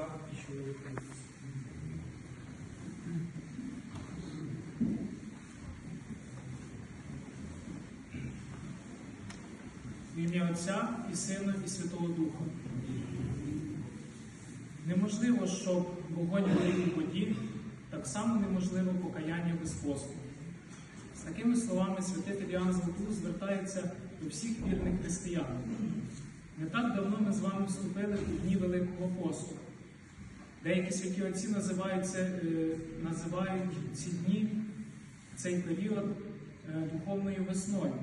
за пищевую продукцию. В ім'я Отця і Сина, і Святого Духа. Неможливо, щоб вогонь горів у так само неможливо покаяння без посту. З такими словами святитель Іоанн Златоуст звертається до всіх вірних християн. Не так давно ми з вами вступили у дні Великого посту. Деякі святі отці називають, е, називають ці дні, цей період е, духовною весною.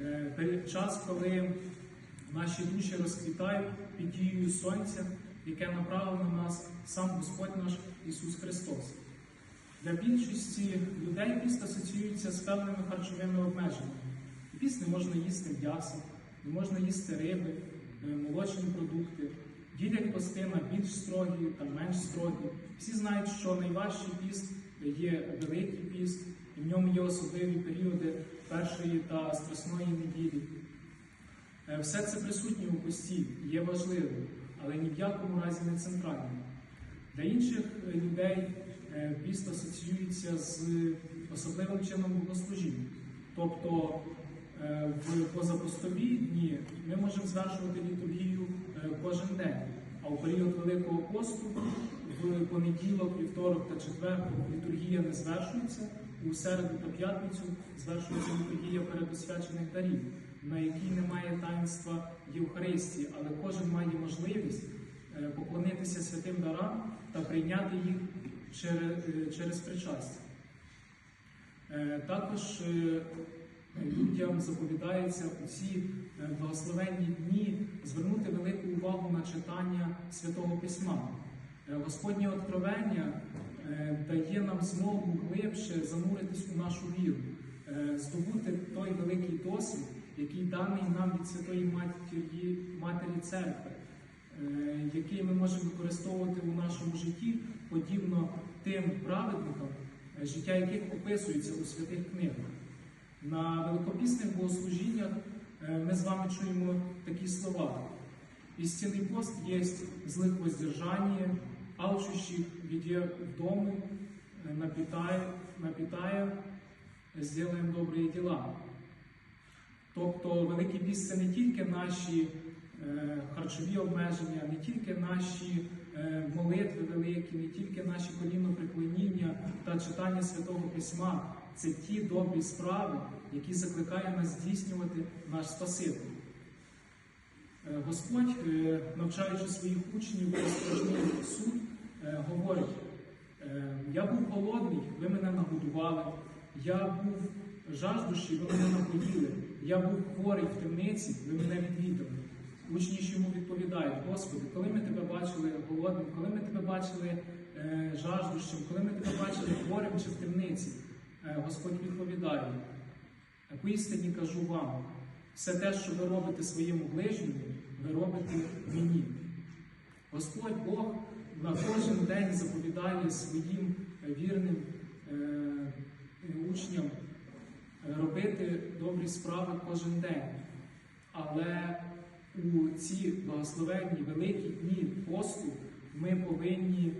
Е, час, коли наші душі розквітають під дією сонця, яке направив на нас сам Господь наш Ісус Христос. Для більшості людей піст асоціюється з певними харчовими обмеженнями. Піст не можна їсти м'ясо, не можна їсти риби, молочні продукти. Ділять пости на більш строгі та менш строгі. Всі знають, що найважчий піст є великий піст, і в ньому є особливі періоди першої та страсної неділі. Е, Все це присутнє у пості, є важливим, але ні в якому разі не центральним. Для інших е, людей е, піст асоціюється з особливим чином богослужіння. Тобто в позапостові дні ми можемо звершувати літургію кожен день, а у період Великого посту в понеділок, вівторок та четвер літургія не звершується, і у середу та п'ятницю звершується літургія передосвячених дарів, на якій немає таїнства Євхаристії, але кожен має можливість е, поклонитися святим дарам та прийняти їх через, е, через причастя. Е, Також людям заповідається у ці е, благословенні дні звернути велику увагу на читання Святого Письма. Е, Господнє откровення е, дає нам змогу глибше зануритись у нашу віру, е, здобути той великий досвід, який даний нам від Святої Матері, Матері Церкви, е, який ми можемо використовувати у нашому житті, подібно тим праведникам, е, життя яких описується у святих книгах. На великопісних богослужіннях е, ми з вами чуємо такі слова. Истинный пост есть злых воздержание, алчущих веде в дому, э, напитая, напитая, сделаем добрі діла. Тобто Великий піст це не тільки наші е, харчові обмеження, не тільки наші е, молитви великі, не тільки наші коліноприклоніння та читання Святого Письма. Це ті добрі справи, які закликає нас здійснювати наш Спаситель. Е, Господь, е, навчаючи своїх учнів розпочнув суд, е, говорить: я був голодний, ви мене нагодували, я був жаждущий, ви мене напоїли, я був хворий в темниці, ви мене відвідали. Учні ж йому відповідають: Господи, коли ми тебе бачили голодним, коли ми тебе бачили жаждущим, коли ми тебе бачили хворим чи в темниці, Господь відповідає: Поістині кажу вам, все те, що ви робите своєму ближньому, ви робите мені. Господь Бог на кожен день заповідає своїм е, вірним е, учням е, робити добрі справи кожен день. Але у ці благословенні великі дні посту ми повинні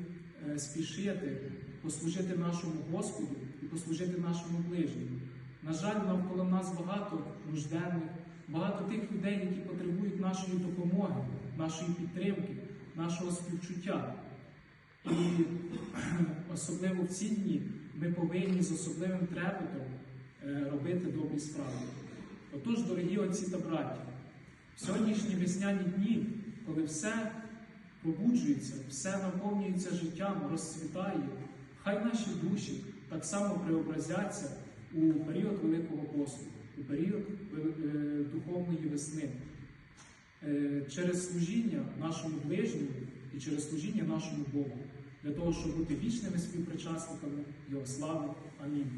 е, спішити послужити нашому Господу і послужити нашому ближньому. На жаль, навколо нас багато нужденних, багато тих людей, які потребують нашої допомоги, нашої підтримки, нашого співчуття. І особливо в ці дні ми повинні з особливим трепетом е, робити добрі справи. Отож, дорогі отці та браті, в сьогоднішні весняні дні, коли все пробуджується, все наповнюється життям, розцвітає, хай наші душі так само преобразяться у період Великого посту, у період е, духовної весни. Е, через служіння нашому ближньому і через служіння нашому Богу, для того, щоб бути вічними співпричасниками Його слави. Амінь.